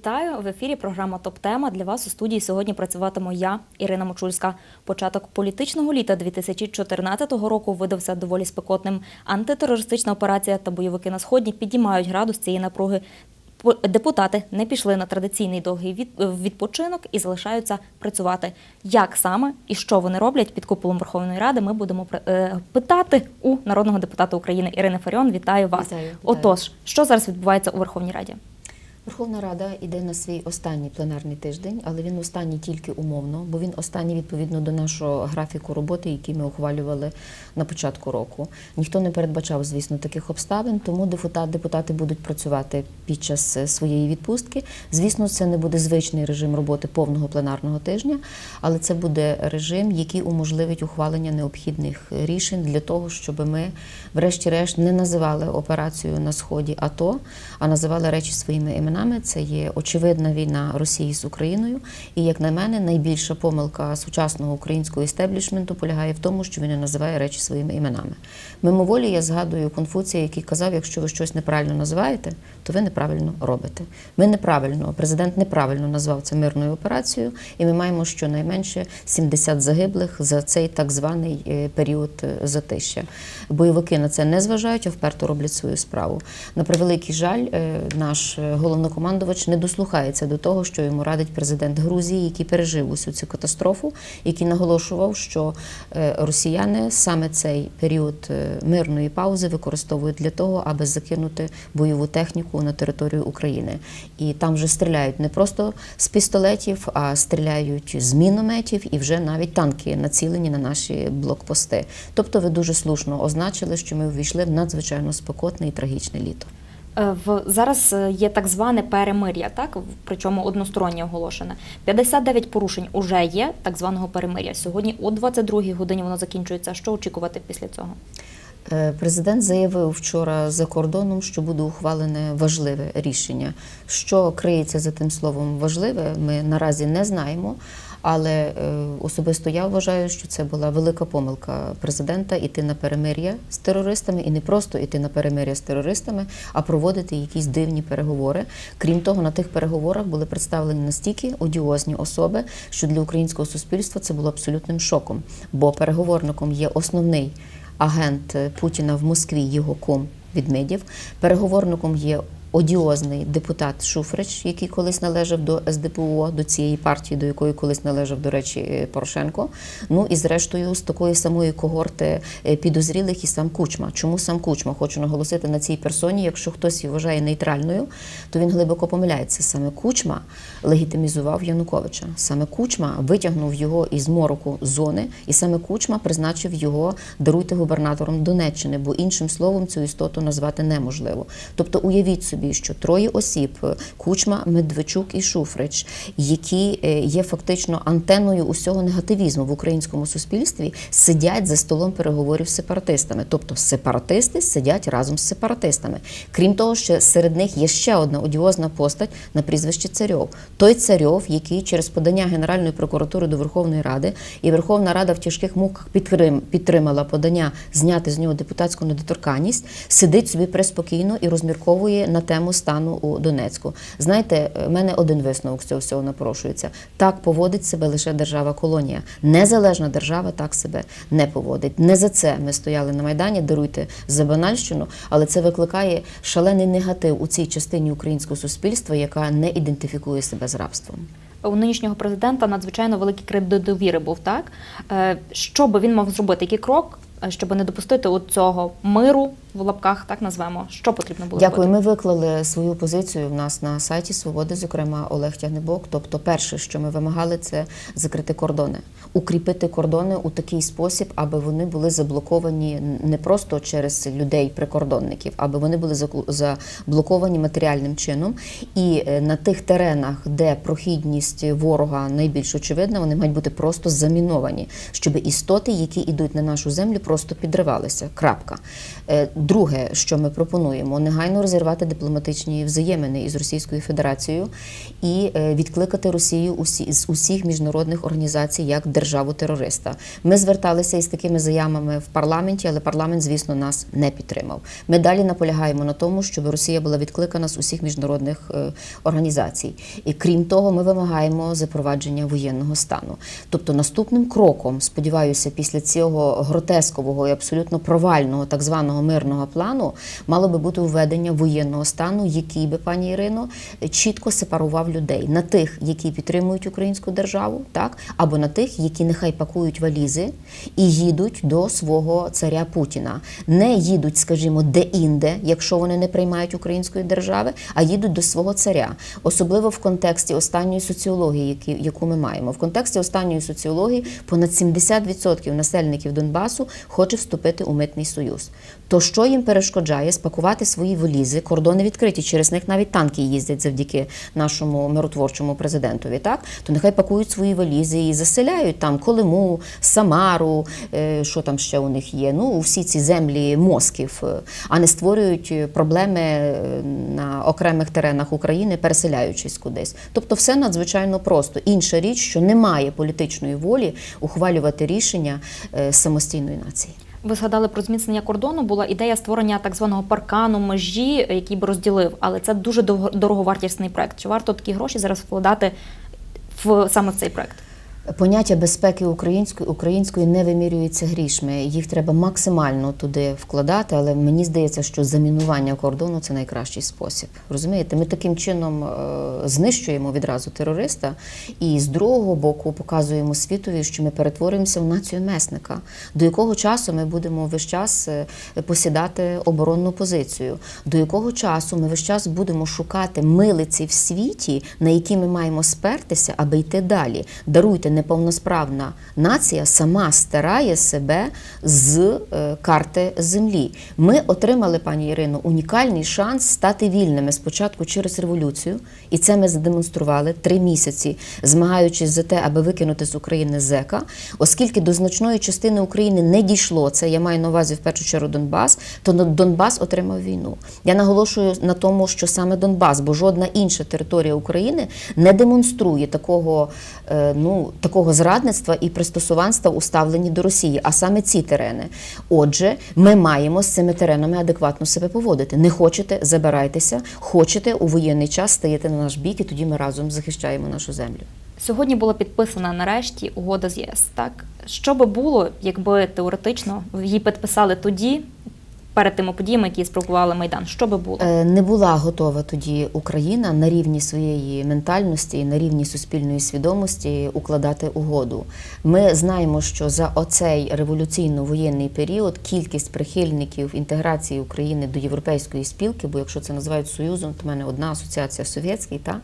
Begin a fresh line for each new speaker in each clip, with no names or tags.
Вітаю в ефірі. Програма Топ Тема для вас у студії. Сьогодні працюватиму я, Ірина Мочульська. Початок політичного літа 2014 року видався доволі спекотним. Антитерористична операція та бойовики на сході підіймають градус цієї напруги. Депутати не пішли на традиційний довгий відпочинок і залишаються працювати. Як саме і що вони роблять під куполом Верховної Ради? Ми будемо е, питати у народного депутата України Ірини Фаріон. Вітаю вас.
Вітаю, вітаю.
Отож, що зараз відбувається у Верховній Раді?
Верховна Рада йде на свій останній пленарний тиждень, але він останній тільки умовно, бо він останній відповідно до нашого графіку роботи, який ми ухвалювали на початку року. Ніхто не передбачав, звісно, таких обставин, тому депутати будуть працювати під час е, своєї відпустки. Звісно, це не буде звичний режим роботи повного пленарного тижня, але це буде режим, який уможливить ухвалення необхідних рішень для того, щоб ми, врешті-решт, не називали операцію на сході АТО, а називали речі своїми іменами. Це є очевидна війна Росії з Україною. І, як на мене, найбільша помилка сучасного українського істеблішменту полягає в тому, що він не називає речі своїми іменами. Мимоволі я згадую Конфуція, який казав: якщо ви щось неправильно називаєте, то ви неправильно робите. Ми неправильно, президент неправильно назвав це мирною операцією, і ми маємо щонайменше 70 загиблих за цей так званий е, період е, затища. Бойовики на це не зважають, а вперто роблять свою справу. На превеликий жаль, е, наш головнокомандувач не дослухається до того, що йому радить президент Грузії, який пережив усю цю катастрофу, який наголошував, що росіяни саме цей період мирної паузи використовують для того, аби закинути бойову техніку на територію України. І там вже стріляють не просто з пістолетів, а стріляють з мінометів і вже навіть танки націлені на наші блокпости. Тобто, ви дуже слушно означили, що ми увійшли в надзвичайно спекотне і трагічне літо.
Е, В зараз е, є так зване перемир'я, так причому одностороннє оголошене. 59 порушень уже є так званого перемир'я. Сьогодні о 22-й годині воно закінчується. Що очікувати після цього?
Е, Президент заявив вчора за кордоном, що буде ухвалене важливе рішення. Що криється за тим словом важливе, ми наразі не знаємо. Але е, особисто я вважаю, що це була велика помилка президента іти на перемир'я з терористами і не просто іти на перемир'я з терористами, а проводити якісь дивні переговори. Крім того, на тих переговорах були представлені настільки одіозні особи, що для українського суспільства це було абсолютним шоком. Бо переговорником є основний агент Путіна в Москві, його ком Відмедів. Переговорником є одіозний депутат Шуфрич, який колись належав до СДПУ, до цієї партії, до якої колись належав, до речі, е, Порошенко. Ну і зрештою з такої самої когорти е, підозрілих і сам Кучма. Чому сам Кучма? Хочу наголосити на цій персоні. Якщо хтось її вважає нейтральною, то він глибоко помиляється. Саме Кучма легітимізував Януковича. Саме Кучма витягнув його із мороку зони, і саме Кучма призначив його даруйте губернатором Донеччини, бо іншим словом цю істоту назвати неможливо. Тобто, уявіть собі, що троє осіб Кучма, Медведчук і Шуфрич, які е, є фактично антеною усього негативізму в українському суспільстві, сидять за столом переговорів з сепаратистами. Тобто сепаратисти сидять разом з сепаратистами. Крім того, що серед них є ще одна одіозна постать на прізвище Царьов. Той Царьов, який через подання Генеральної прокуратури до Верховної Ради, і Верховна Рада в тяжких муках підтримала подання зняти з нього депутатську недоторканність, сидить собі преспокійно і розмірковує на тему стану у Донецьку. Знаєте, в мене один висновок з цього всього напрошується. Так поводить себе лише держава-колонія. Незалежна держава так себе не поводить. Не за це ми стояли на Майдані, даруйте за банальщину, але це викликає шалений негатив у цій частині українського суспільства, яка не ідентифікує себе з рабством.
У нинішнього президента надзвичайно великий кредит довіри був так. Е, Що би він мав зробити? Який крок, е, щоб не допустити от цього миру в лапках, так назвемо? Що потрібно було
Дякую.
робити?
Ми виклали свою позицію в нас на сайті Свободи, зокрема Олег Тягнебок. Тобто, перше, що ми вимагали, це закрити кордони, укріпити кордони у такий спосіб, аби вони були заблоковані не просто через людей-прикордонників, аби вони були заблоковані матеріальним чином. І е, на тих теренах, де прохідність ворога найбільш очевидна, вони мають бути просто заміновані, щоб істоти, які йдуть на нашу землю, просто підривалися. Крапка. Е, Друге, що ми пропонуємо, негайно розірвати дипломатичні взаємини із Російською Федерацією і е, відкликати Росію усі, з усіх міжнародних організацій як державу-терориста. Ми зверталися із такими заявами в парламенті, але парламент, звісно, нас не підтримав. Ми далі наполягаємо на тому, щоб Росія була відкликана з усіх міжнародних е, організацій. І крім того, ми вимагаємо запровадження воєнного стану. Тобто, наступним кроком, сподіваюся, після цього гротескового і абсолютно провального так званого мирного плану мало би бути введення воєнного стану, який би пані Ірино чітко сепарував людей на тих, які підтримують українську державу, так або на тих, які нехай пакують валізи і їдуть до свого царя Путіна. Не їдуть, скажімо, де-інде, якщо вони не приймають української держави, а їдуть до свого царя, особливо в контексті останньої соціології, які, яку ми маємо. В контексті останньої соціології понад 70% населеників Донбасу хоче вступити у митний союз. То що їм перешкоджає спакувати свої валізи, кордони відкриті, через них навіть танки їздять завдяки нашому миротворчому президентові. Так то нехай пакують свої валізи і заселяють там Колиму, Самару, е, що там ще у них є. Ну всі ці землі москів, е, а не створюють проблеми е, на окремих теренах України, переселяючись кудись. Тобто, все надзвичайно просто. Інша річ, що немає політичної волі ухвалювати рішення самостійної нації.
Ви згадали про зміцнення кордону. Була ідея створення так званого паркану межі, який би розділив, але це дуже дорого- дороговартісний проект. Чи варто такі гроші зараз вкладати в саме в цей проект?
Поняття безпеки української української не вимірюється грішми. Їх треба максимально туди вкладати, але мені здається, що замінування кордону це найкращий спосіб. Розумієте, ми таким чином е, знищуємо відразу терориста, і з другого боку показуємо світові, що ми перетворюємося в націю месника, до якого часу ми будемо весь час е, посідати оборонну позицію, до якого часу ми весь час будемо шукати милиці в світі, на які ми маємо спертися, аби йти далі. Даруйте, неповносправна нація сама стирає себе з е, карти землі. Ми отримали, пані Ірино, унікальний шанс стати вільними спочатку через революцію, і це ми задемонстрували три місяці, змагаючись за те, аби викинути з України зека, оскільки до значної частини України не дійшло це. Я маю на увазі в першу чергу Донбас, то Донбас отримав війну. Я наголошую на тому, що саме Донбас, бо жодна інша територія України не демонструє такого, е, ну, такого зрадництва і пристосуванства у ставленні до Росії, а саме ці терени. Отже, ми маємо з цими теренами адекватно себе поводити. Не хочете, забирайтеся, хочете у воєнний час стаєте на наш бік, і тоді ми разом захищаємо нашу землю.
Сьогодні була підписана нарешті угода з ЄС. Так що би було, якби теоретично її підписали тоді, перед тими подіями, які спровокували майдан? Що би було?
Е, Не була готова тоді Україна на рівні своєї ментальності, на рівні суспільної свідомості укладати угоду. Ми знаємо, що за оцей революційно-воєнний період кількість прихильників інтеграції України до європейської спілки, бо якщо це називають союзом, то в мене одна асоціація совєтський, та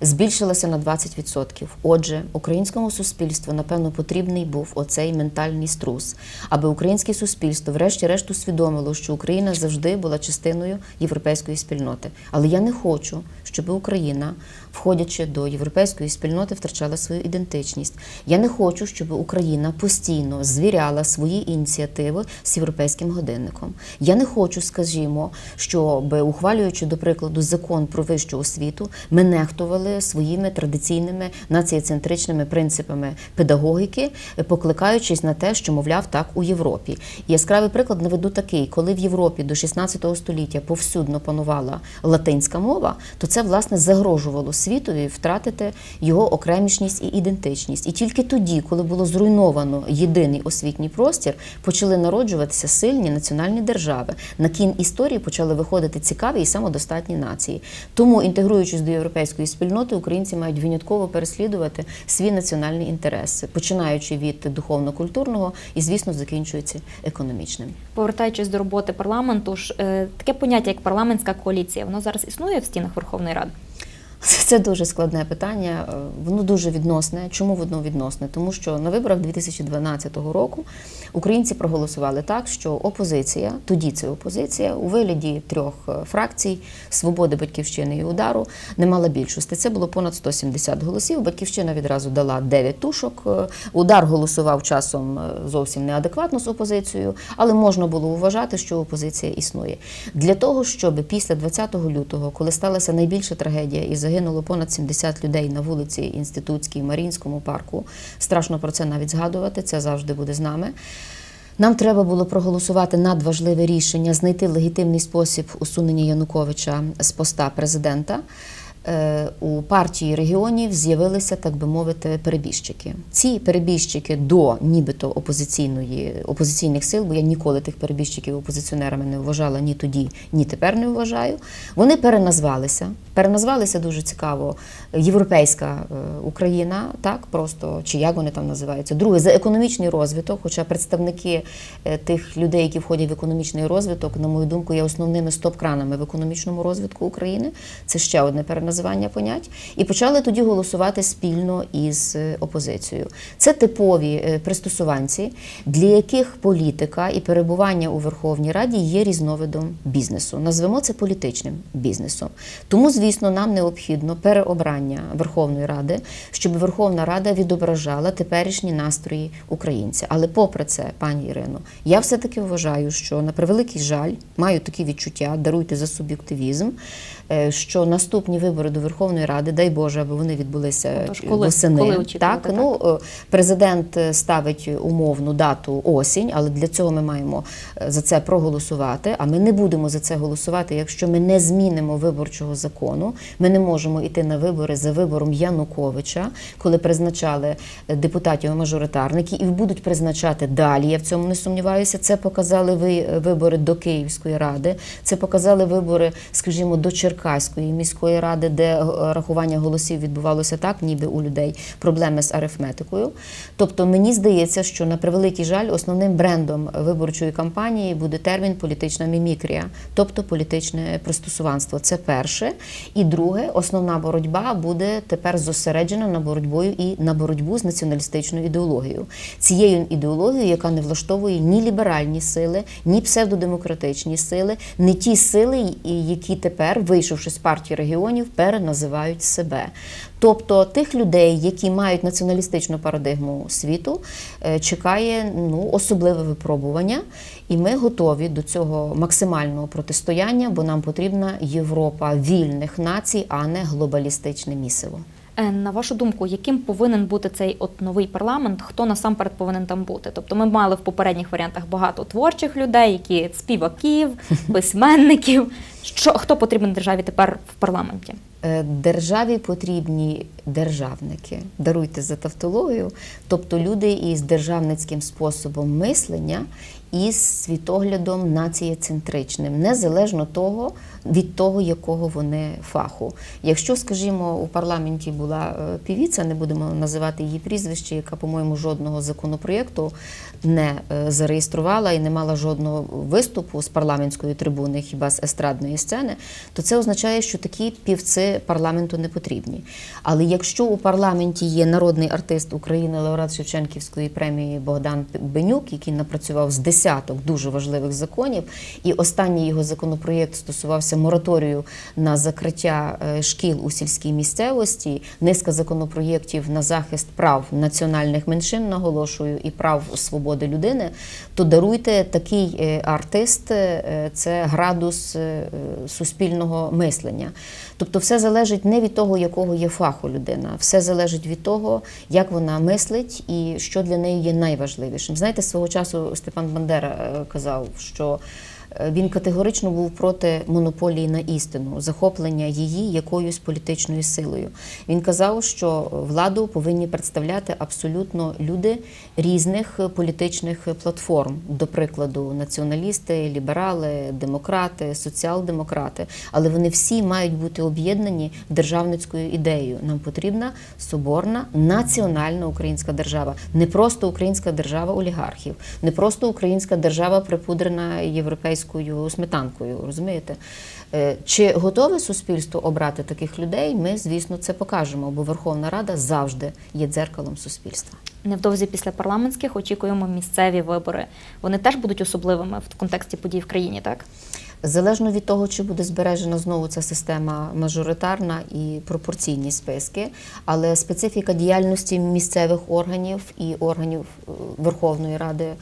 збільшилася на 20%. Отже, українському суспільству, напевно, потрібний був оцей ментальний струс, аби українське суспільство, врешті-решт, усвідомило, що Україна завжди була частиною європейської спільноти. Але я не хочу, щоб Україна, входячи до європейської спільноти, втрачала свою ідентичність. Я не хочу, щоб Україна постійно звіряла свої ініціативи з європейським годинником. Я не хочу, скажімо, щоб ухвалюючи до прикладу закон про вищу освіту, ми нехтували своїми традиційними націєцентричними принципами педагогіки, покликаючись на те, що мовляв так у Європі. Яскравий приклад наведу такий: коли в Європі до 16 століття повсюдно панувала латинська мова, то це власне загрожувало світові втратити його окремішність і ідентичність. І тільки тоді, коли було зруйновано єдиний освітній простір, почали народжуватися сильні національні держави. На кін історії почали виходити цікаві і самодостатні нації. Тому, інтегруючись до європейської спільноти, українці мають винятково переслідувати свій національний інтерес, починаючи від духовно-культурного і, звісно, закінчуючи економічним.
Повертаючись до роботи парламенту, ж е, таке поняття як парламентська коаліція, воно зараз існує в стінах Верховної Ради.
Це дуже складне питання. Е, Воно дуже відносне. Чому воно відносне? Тому що на виборах 2012 року українці проголосували так, що опозиція, тоді це опозиція, у вигляді трьох е, фракцій Свободи, Батьківщини і удару не мала більшості. Це було понад 170 голосів. Батьківщина відразу дала 9 тушок. Е, Удар голосував часом зовсім неадекватно з опозицією, але можна було вважати, що опозиція існує. Для того, щоб після 20 лютого, коли сталася найбільша трагедія і загинуло понад 70 людей на вулиці Інститутській, Марінському парку, страшно про це навіть згадувати, це завжди буде з нами. Нам треба було проголосувати надважливе рішення, знайти легітимний спосіб усунення Януковича з поста президента. Е, У партії регіонів з'явилися, так би мовити, перебіжчики. Ці перебіжчики до нібито опозиційної опозиційних сил, бо я ніколи тих перебіжчиків опозиціонерами не вважала ні тоді, ні тепер не вважаю. Вони переназвалися. Переназвалися дуже цікаво. Європейська е, Україна, так просто чи як вони там називаються. Друге за економічний розвиток. Хоча представники е, тих людей, які входять в економічний розвиток, на мою думку, є основними стоп-кранами в економічному розвитку України. Це ще одне переназивання понять. І почали тоді голосувати спільно із е, опозицією. Це типові е, пристосуванці, для яких політика і перебування у Верховній Раді є різновидом бізнесу. Назвемо це політичним бізнесом. Тому, звісно, нам необхідно переобрання Верховної Ради, щоб Верховна Рада відображала теперішні настрої українця. Але попри це, пані Ірино, я все-таки вважаю, що на превеликий жаль маю такі відчуття, даруйте за суб'єктивізм, е, що наступні вибори до Верховної Ради, дай Боже, аби вони відбулися
Тож коли?
восени.
Коли
так,
так?
ну е, президент е, ставить умовну дату осінь, але для цього ми маємо е, за це проголосувати. А ми не будемо за це голосувати, якщо ми не змінимо виборчого закону. Ми не можемо йти на вибори за вибором Януковича, коли призначали е, депутатів-мажоритарників і будуть призначати далі. Я в цьому не сумніваюся. Це показали ви вибори до Київської ради. Це показали вибори, скажімо, до Черкаської міської ради, де е, рахування голосів відбувалося так, ніби у людей проблеми з арифметикою. Тобто мені здається, що на превеликий жаль, основним брендом виборчої кампанії буде термін політична мімікрія, тобто політичне пристосуванство. Це перше. І друге, основна боротьба буде тепер зосереджена на боротьбою і на боротьбу з націоналістичною ідеологією. Цією ідеологією, яка не влаштовує ні ліберальні сили, ні псевдодемократичні сили, не ті сили, які тепер, вийшовши з партії регіонів, переназивають себе. Тобто тих людей, які мають націоналістичну парадигму світу, е, чекає ну, особливе випробування, і ми готові до цього максимального протистояння, бо нам потрібна Європа вільних націй, а не глобалістичне місиво.
Е, На вашу думку, яким повинен бути цей от новий парламент? Хто насамперед повинен там бути? Тобто ми мали в попередніх варіантах багато творчих людей, які співаків, письменників. Що хто потрібен державі тепер в парламенті?
Е, Державі потрібні державники, даруйте за тавтологію, тобто люди із державницьким способом мислення і з світоглядом націєцентричним, незалежно того від того, якого вони фаху. Якщо, скажімо, у парламенті була е, півіця, не будемо називати її прізвище, яка, по-моєму, жодного законопроєкту не е, зареєструвала і не мала жодного виступу з парламентської трибуни, хіба з естрадної сцени, то це означає, що такі півці парламенту не потрібні. Але якщо у парламенті є народний артист України, лауреат Шевченківської премії Богдан Бенюк, який напрацював з десяток дуже важливих законів, і останній його законопроєкт стосувався мораторію на закриття е, шкіл у сільській місцевості, низка законопроєктів на захист прав національних меншин, наголошую, і прав свободи людини, то даруйте такий е, артист е, це градус суспільного мислення. Тобто, все залежить не від того, якого є фаху людина, все залежить від того, як вона мислить і що для неї є найважливішим. Знаєте, свого часу Степан Бандера казав, що він категорично був проти монополії на істину, захоплення її якоюсь політичною силою. Він казав, що владу повинні представляти абсолютно люди різних політичних платформ, до прикладу, націоналісти, ліберали, демократи, соціал-демократи, але вони всі мають бути об'єднані державницькою ідеєю. Нам потрібна соборна національна українська держава, не просто українська держава олігархів, не просто українська держава припудрена європейською. Одеською сметанкою. Розумієте? Е, Чи готове суспільство обрати таких людей? Ми, звісно, це покажемо, бо Верховна Рада завжди є дзеркалом суспільства.
Невдовзі після парламентських очікуємо місцеві вибори. Вони теж будуть особливими в контексті подій в країні, так?
Залежно від того, чи буде збережена знову ця система мажоритарна і пропорційні списки, але специфіка діяльності місцевих органів і органів е, Верховної Ради е,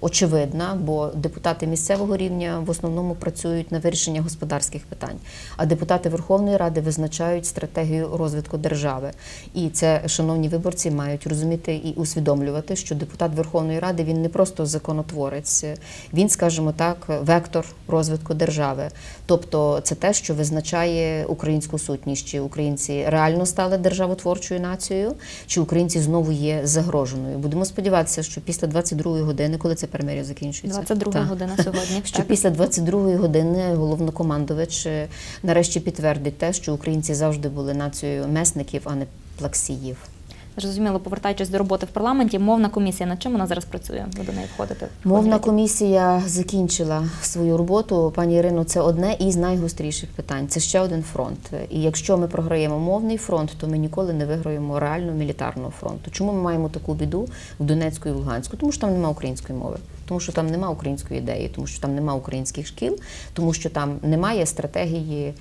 очевидна, бо депутати місцевого рівня в основному працюють на вирішення господарських питань, а депутати Верховної Ради визначають стратегію розвитку держави. І це, шановні виборці, мають розуміти і усвідомлювати, що депутат Верховної Ради він не просто законотворець, він, скажімо так, вектор розвитку держави. Тобто, це те, що визначає українську сутність, чи українці реально стали державотворчою нацією, чи українці знову є загроженою. Будемо сподіватися, що після 22-ї години, коли це перемир'я закінчується,
22
Так.
година сьогодні.
що
так?
після 22-ї години головнокомандувач е, нарешті підтвердить те, що українці завжди були нацією месників, а не плаксіїв.
Зрозуміло, повертаючись до роботи в парламенті, мовна комісія над чим вона зараз працює? Ви до неї входите?
Мовна комісія закінчила свою роботу. Пані Ірино, це одне із найгостріших питань. Це ще один фронт. І якщо ми програємо мовний фронт, то ми ніколи не виграємо реально мілітарного фронту. Чому ми маємо таку біду в Донецьку і в Луганську? Тому що там немає української мови. Тому що там немає української ідеї, тому що там немає українських шкіл, тому що там немає стратегії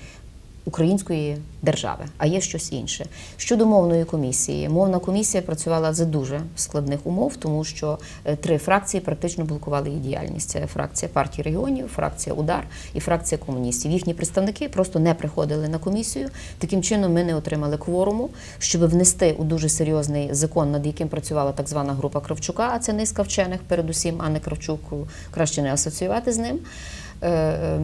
української держави, а є щось інше. Щодо мовної комісії, мовна комісія працювала за дуже складних умов, тому що е, три фракції практично блокували її діяльність. Це фракція партії регіонів, фракція Удар і фракція комуністів. Їхні представники просто не приходили на комісію. Таким чином, ми не отримали кворуму, щоб внести у дуже серйозний закон, над яким працювала так звана група Кравчука. А це низка вчених, передусім, а не Кравчук краще не асоціювати з ним. Е, е.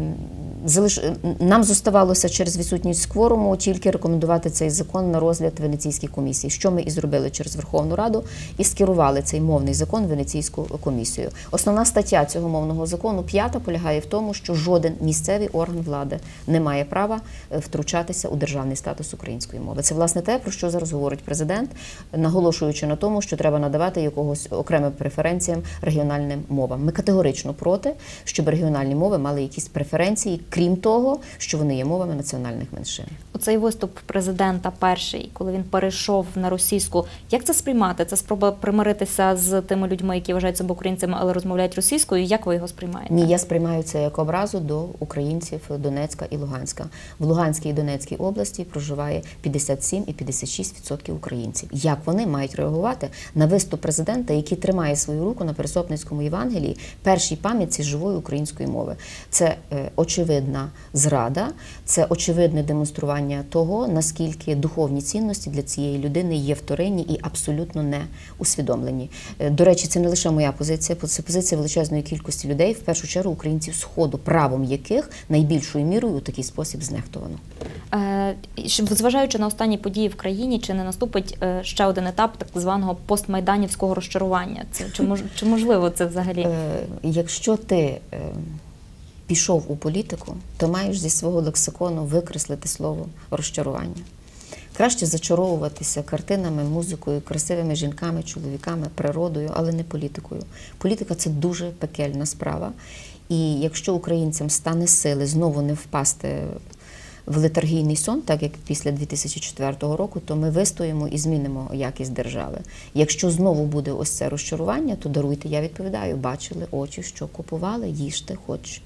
Нам зоставалося через відсутність кворуму тільки рекомендувати цей закон на розгляд Венеційській комісії, що ми і зробили через Верховну Раду, і скерували цей мовний закон Венеційську комісію. Основна стаття цього мовного закону п'ята полягає в тому, що жоден місцевий орган влади не має права е, втручатися у державний статус української мови. Це власне те, про що зараз говорить президент, наголошуючи на тому, що треба надавати якогось окремим преференціям регіональним мовам. Ми категорично проти, щоб регіональні мови мали якісь преференції, крім того, що вони є мовами національних меншин.
Оцей виступ президента перший, коли він перейшов на російську. Як це сприймати? Це спроба примиритися з тими людьми, які вважають себе українцями, але розмовляють російською. Як ви його сприймаєте?
Ні, я сприймаю це як образу до українців Донецька і Луганська. В Луганській і Донецькій області проживає 57 і 56% українців. Як вони мають реагувати на виступ президента, який тримає свою руку на Пересопницькому Євангелії, першій пам'ятці живої української мови? Це е, очевидна зрада, це очевидне демонстрування того, наскільки духовні цінності для цієї людини є вторинні і абсолютно не усвідомлені. Е, До речі, це не лише моя позиція, це позиція величезної кількості людей, в першу чергу українців Сходу, правом яких найбільшою мірою у такий спосіб знехтовано.
Е, зважаючи на останні події в країні, чи не наступить ще один етап так званого постмайданівського розчарування? Це чи мож, чи можливо це взагалі?
Якщо ти пішов у політику, то маєш зі свого лексикону викреслити слово розчарування. Краще зачаровуватися картинами, музикою, красивими жінками, чоловіками, природою, але не політикою. Політика це дуже пекельна справа. І якщо українцям стане сили знову не впасти в летаргійний сон, так як після 2004 року, то ми вистоїмо і змінимо якість держави. Якщо знову буде ось це розчарування, то даруйте, я відповідаю, бачили очі, що купували, їжте, хоч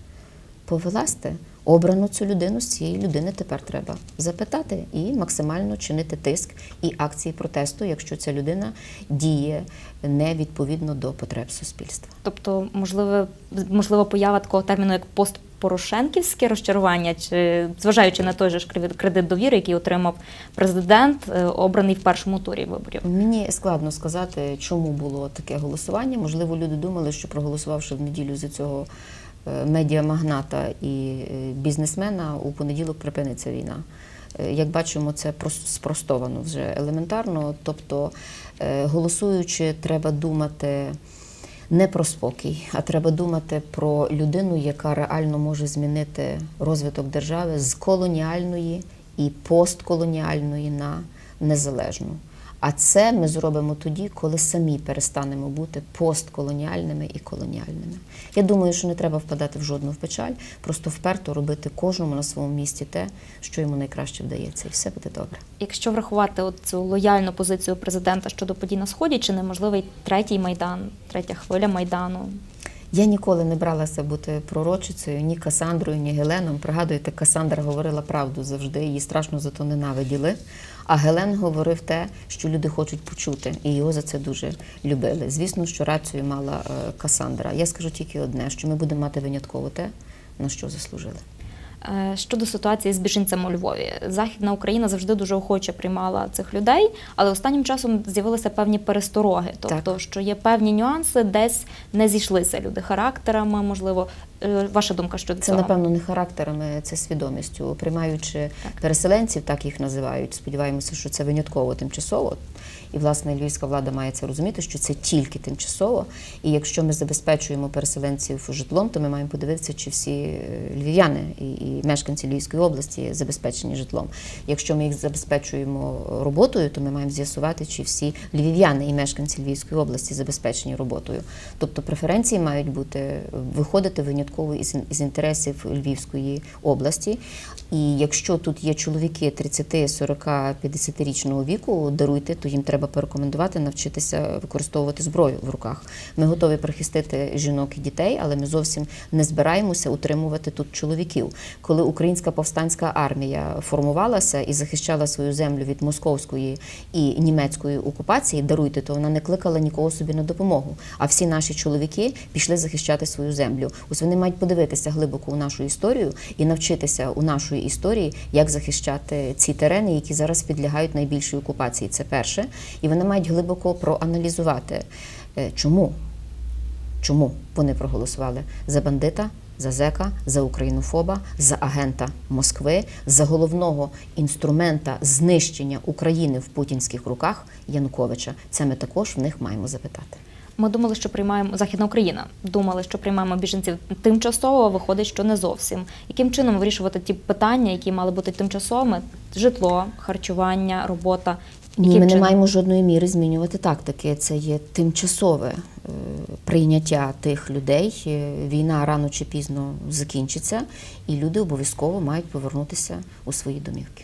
повеласти. Обрану цю людину з цієї людини тепер треба запитати і максимально чинити тиск і акції протесту, якщо ця людина діє не відповідно до потреб суспільства.
Тобто, можливо, можливо, поява такого терміну, як постпорошенківське розчарування, чи зважаючи на той же ж кредит- довіри, який отримав президент, е, обраний в першому турі виборів.
Мені складно сказати, чому було таке голосування. Можливо, люди думали, що проголосувавши в неділю за цього медіамагната і е, бізнесмена, у понеділок припиниться війна. Е, Як бачимо, це прос- спростовано вже елементарно. Тобто, е, голосуючи, треба думати не про спокій, а треба думати про людину, яка реально може змінити розвиток держави з колоніальної і постколоніальної на незалежну. А це ми зробимо тоді, коли самі перестанемо бути постколоніальними і колоніальними. Я думаю, що не треба впадати в жодну в печаль, просто вперто робити кожному на своєму місці те, що йому найкраще вдається, і все буде добре.
Якщо врахувати от цю лояльну позицію президента щодо подій на сході, чи неможливий третій майдан, третя хвиля майдану?
Я ніколи не бралася бути пророчицею, ні Касандрою, ні Геленом. Пригадуєте, Касандра говорила правду завжди, її страшно за то ненавиділи. А Гелен говорив те, що люди хочуть почути, і його за це дуже любили. Звісно, що рацію мала е, Касандра. Я скажу тільки одне: що ми будемо мати винятково те, на що заслужили.
Е, Щодо ситуації з біженцями у Львові, Західна Україна завжди дуже охоче приймала цих людей, але останнім часом з'явилися певні перестороги, тобто
Так.
що є певні нюанси, десь не зійшлися люди характерами. Можливо, Е, ваша думка щодо
Це,
цього?
напевно, не характерами, це свідомістю. Приймаючи переселенців, так їх називають. Сподіваємося, що це винятково тимчасово. І, власне, львівська влада має це розуміти, що це тільки тимчасово. І якщо ми забезпечуємо переселенців житлом, то ми маємо подивитися, чи всі е, львів'яни і, мешканці Львівської області забезпечені житлом. Якщо ми їх забезпечуємо роботою, то ми маємо з'ясувати, чи всі львів'яни і мешканці Львівської області забезпечені роботою. Тобто преференції мають бути виходити винятково із, із інтересів Львівської області. І якщо тут є чоловіки 30, 40, 50-річного віку, даруйте, то їм треба порекомендувати навчитися використовувати зброю в руках. Ми готові прихистити жінок і дітей, але ми зовсім не збираємося утримувати тут чоловіків. Коли українська повстанська армія формувалася і захищала свою землю від московської і німецької окупації, даруйте, то вона не кликала нікого собі на допомогу. А всі наші чоловіки пішли захищати свою землю. Ось вони мають подивитися глибоко у нашу історію і навчитися у нашої історії, як захищати ці терени, які зараз підлягають найбільшій окупації. Це перше. І вони мають глибоко проаналізувати, е, чому чому вони проголосували за бандита, за зека, за українофоба, за агента Москви, за головного інструмента знищення України в путінських руках Януковича. Це ми також в них маємо запитати.
Ми думали, що приймаємо Західна Україна. Думали, що приймаємо біженців тимчасово. а Виходить, що не зовсім. Яким чином вирішувати ті питання, які мали бути тимчасовими? Житло, харчування, робота.
Ні,
Яким
ми не маємо жодної міри змінювати тактики. Це є тимчасове прийняття тих людей. Е, Війна рано чи пізно закінчиться, і люди обов'язково мають повернутися у свої домівки.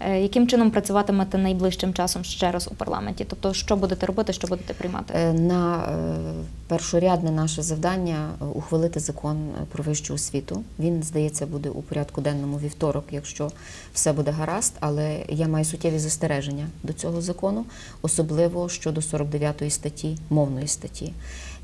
Е, Яким чином працюватимете найближчим часом ще раз у парламенті? Тобто, що будете робити, що будете приймати?
Е, На е, першорядне наше завдання ухвалити закон про вищу освіту. Він, здається, буде у порядку денному вівторок, якщо все буде гаразд. Але я маю суттєві застереження до цього закону, особливо щодо 49 статті, мовної статті.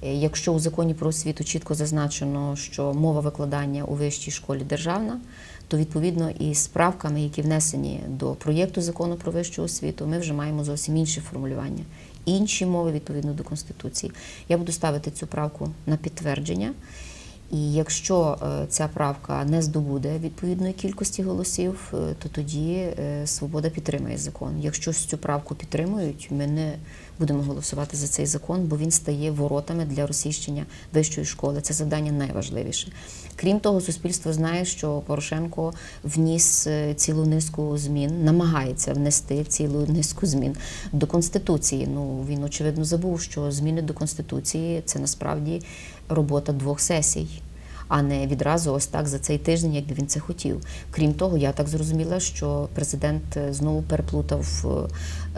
Якщо у законі про освіту чітко зазначено, що мова викладання у вищій школі державна, то відповідно і з правками, які внесені до проєкту закону про вищу освіту, ми вже маємо зовсім інші формулювання, інші мови відповідно до конституції. Я буду ставити цю правку на підтвердження. І якщо е, ця правка не здобуде відповідної кількості голосів, е, то тоді е, свобода підтримає закон. Якщо цю правку підтримують, ми не будемо голосувати за цей закон, бо він стає воротами для розсіщення вищої школи. Це завдання найважливіше. Крім того, суспільство знає, що Порошенко вніс цілу низку змін, намагається внести цілу низку змін до конституції. Ну він очевидно забув, що зміни до конституції це насправді робота двох сесій. А не відразу ось так за цей тиждень, як він це хотів. Крім того, я так зрозуміла, що президент е, знову переплутав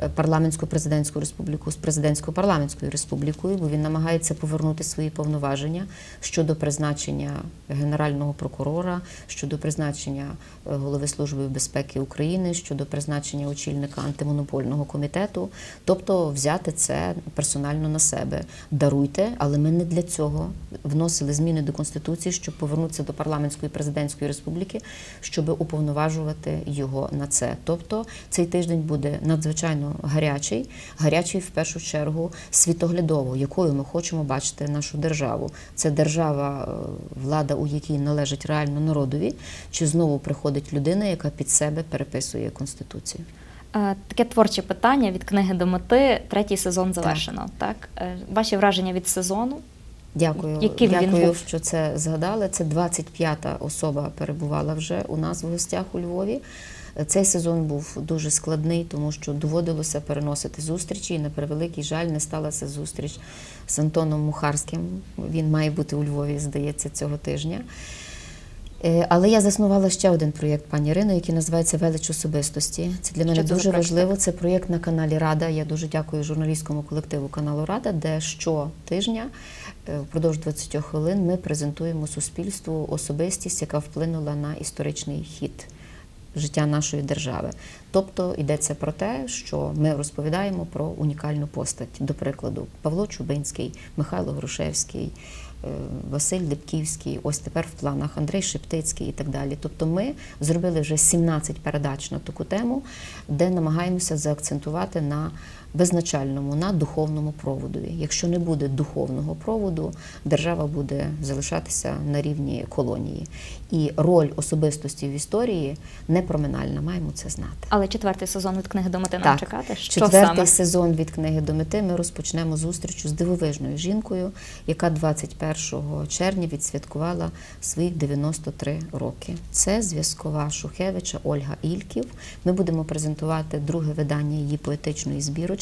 е, парламентську президентську республіку з президентською парламентською республікою, бо він намагається повернути свої повноваження щодо призначення генерального прокурора, щодо призначення е, голови служби безпеки України, щодо призначення очільника антимонопольного комітету, тобто взяти це персонально на себе. Даруйте, але ми не для цього вносили зміни до конституції, щоб повернутися до парламентської президентської республіки, щоб уповноважувати його на це. Тобто цей тиждень буде надзвичайно гарячий, гарячий в першу чергу світоглядово, якою ми хочемо бачити нашу державу. Це держава, е, влада, у якій належить реально народові, чи знову приходить людина, яка під себе переписує конституцію.
Е, Таке творче питання від книги до мети. Третій сезон завершено. Так, Е, ваші враження від сезону?
Дякую,
він
дякую,
був?
що це згадали. Це 25-та особа перебувала вже у нас в гостях у Львові. Цей сезон був дуже складний, тому що доводилося переносити зустрічі. І на превеликий жаль, не сталася зустріч з Антоном Мухарським. Він має бути у Львові, здається, цього тижня. Е, Але я заснувала ще один проєкт пані Ірино, який називається Велич особистості. Це для мене
Що
дуже важливо. Це проєкт на каналі Рада. Я дуже дякую журналістському колективу каналу Рада, де щотижня е, впродовж 20 хвилин ми презентуємо суспільству особистість, яка вплинула на історичний хід життя нашої держави. Тобто йдеться про те, що ми розповідаємо про унікальну постать. До прикладу, Павло Чубинський, Михайло Грушевський. Е, Василь Липківський, ось тепер в планах Андрей Шептицький і так далі. Тобто ми зробили вже 17 передач на таку тему, де намагаємося заакцентувати на визначальному, на духовному проводові. Якщо не буде духовного проводу, держава буде залишатися на рівні колонії. І роль особистості в історії непроминальна, маємо це знати.
Але четвертий сезон від книги до мети нам чекати. Що
Четвертий
саме?
сезон від книги до мети ми розпочнемо зустрічу з дивовижною жінкою, яка 21 червня відсвяткувала своїх 93 роки. Це зв'язкова Шухевича Ольга Ільків. Ми будемо презентувати друге видання її поетичної збірочки.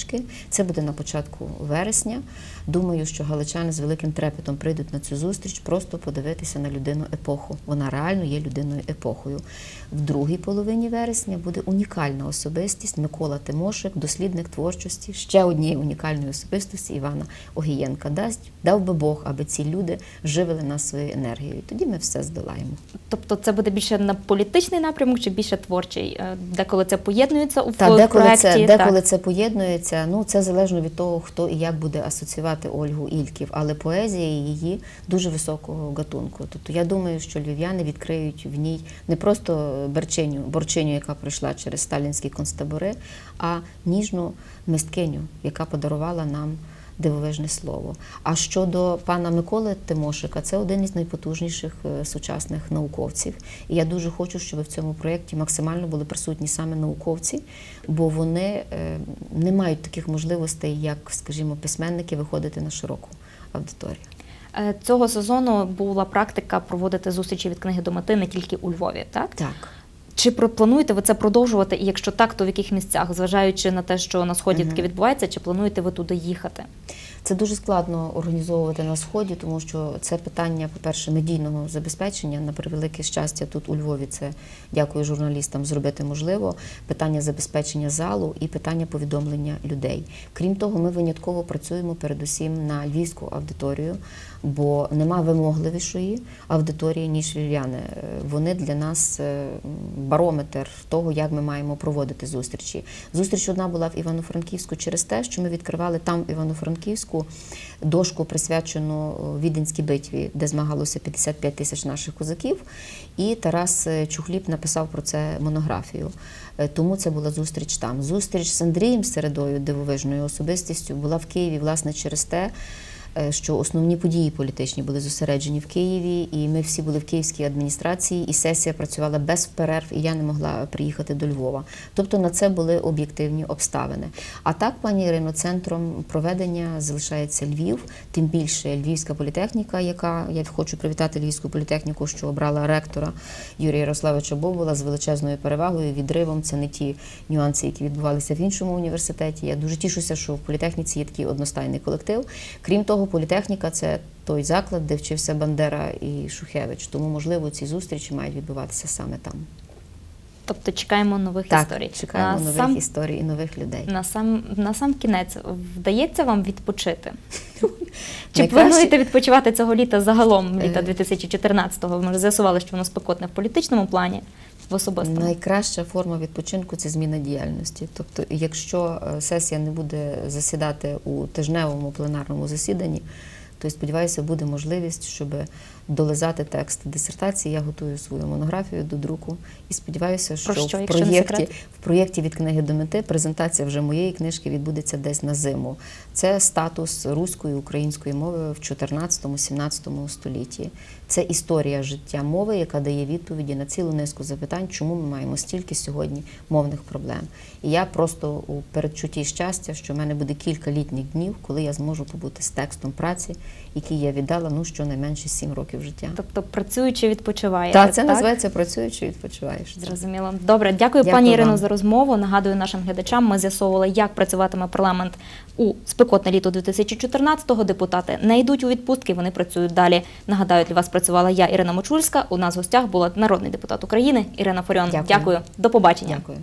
Це буде на початку вересня. Думаю, що галичани з великим трепетом прийдуть на цю зустріч, просто подивитися на людину епоху. Вона реально є людиною епохою. В другій половині вересня буде унікальна особистість Микола Тимошик, дослідник творчості, ще однієї унікальної особистості Івана Огієнка. Дасть дав би Бог, аби ці люди живили нас своєю енергією. Тоді ми все здолаємо.
Тобто це буде більше на політичний напрямок чи більше творчий? Е, Деколи це поєднується у
Та деколи
проекті?
це
так.
деколи це поєднується. Ну це залежно від того, хто і як буде асоціювати Ольгу Ільків. Але поезія її дуже високого гатунку. Тобто я думаю, що львів'яни відкриють в ній не просто берчиню, борчиню, яка пройшла через сталінські концтабори, а ніжну мисткиню, яка подарувала нам. Дивовижне слово. А щодо пана Миколи Тимошика, це один із найпотужніших е, сучасних науковців. І я дуже хочу, щоб в цьому проєкті максимально були присутні саме науковці, бо вони е, не мають таких можливостей, як, скажімо, письменники, виходити на широку аудиторію.
Е, Цього сезону була практика проводити зустрічі від книги до мети не тільки у Львові, так?
Так.
Чи плануєте ви це продовжувати? І якщо так, то в яких місцях, зважаючи на те, що на сході
угу.
таке відбувається, чи плануєте ви туди їхати?
Це дуже складно організовувати на сході, тому що це питання, по-перше, медійного забезпечення. На превелике щастя, тут у Львові це дякую журналістам зробити можливо. Питання забезпечення залу і питання повідомлення людей. Крім того, ми винятково працюємо передусім на львівську аудиторію, бо нема вимогливішої аудиторії ніж львів'яни. Е, Вони для нас е, барометр того, як ми маємо проводити зустрічі. Зустріч одна була в Івано-Франківську через те, що ми відкривали там Івано-Франківську дошку, присвячену Віденській битві, де змагалося 55 тисяч наших козаків. І Тарас е, Чухліб написав про це монографію. Е, Тому це була зустріч там. Зустріч з Андрієм Середою, дивовижною особистістю, була в Києві, власне, через те. Е, Що основні події політичні були зосереджені в Києві, і ми всі були в київській адміністрації, і сесія працювала без перерв, і я не могла приїхати до Львова. Тобто на це були об'єктивні обставини. А так, пані Ірино, центром проведення залишається Львів, тим більше Львівська політехніка, яка я хочу привітати Львівську політехніку, що обрала ректора Юрія Ярославовича Бобола з величезною перевагою, відривом. Це не ті нюанси, які відбувалися в іншому університеті. Я дуже тішуся, що в політехніці є такий одностайний колектив. Крім того, політехніка це той заклад, де вчився Бандера і Шухевич. Тому, можливо, ці зустрічі мають відбуватися саме там.
Тобто чекаємо нових
Так,
історій.
чекаємо
На
нових
сам,
історій і нових людей.
на сам на сам кінець вдається вам відпочити? Чи
Найкраще-
плануєте відпочивати цього літа загалом, літа
Е.
2014-го? Ми вже з'ясували, що воно спекотне в політичному плані, в особистому.
Найкраща форма відпочинку це зміна діяльності. Тобто, якщо е, сесія не буде засідати у тижневому пленарному засіданні, то сподіваюся, буде можливість, щоб долизати текст дисертації. Я готую свою монографію до друку і сподіваюся, що,
Про що,
в проєкті в проєкті від книги до мети презентація вже моєї книжки відбудеться десь на зиму. Це статус руської української мови в 14-17 столітті. Це історія життя мови, яка дає відповіді на цілу низку запитань, чому ми маємо стільки сьогодні мовних проблем. І я просто у передчутті щастя, що в мене буде кілька літніх днів, коли я зможу побути з текстом праці, який я віддала ну щонайменше сім років років життя.
Тобто працюючи відпочиває.
Та це називається працюючи відпочиваєш.
Зрозуміло. Добре, дякую,
Дякую
пані. Ірино за розмову. Нагадую нашим глядачам, ми з'ясовували, як працюватиме парламент у спекотне літо 2014-го. Депутати не йдуть у відпустки, вони працюють далі. Нагадаю, для вас працювала я, Ірина Мочульська. У нас в гостях була народний депутат України Ірина Фаріон.
Дякую.
дякую. До побачення.
Дякую.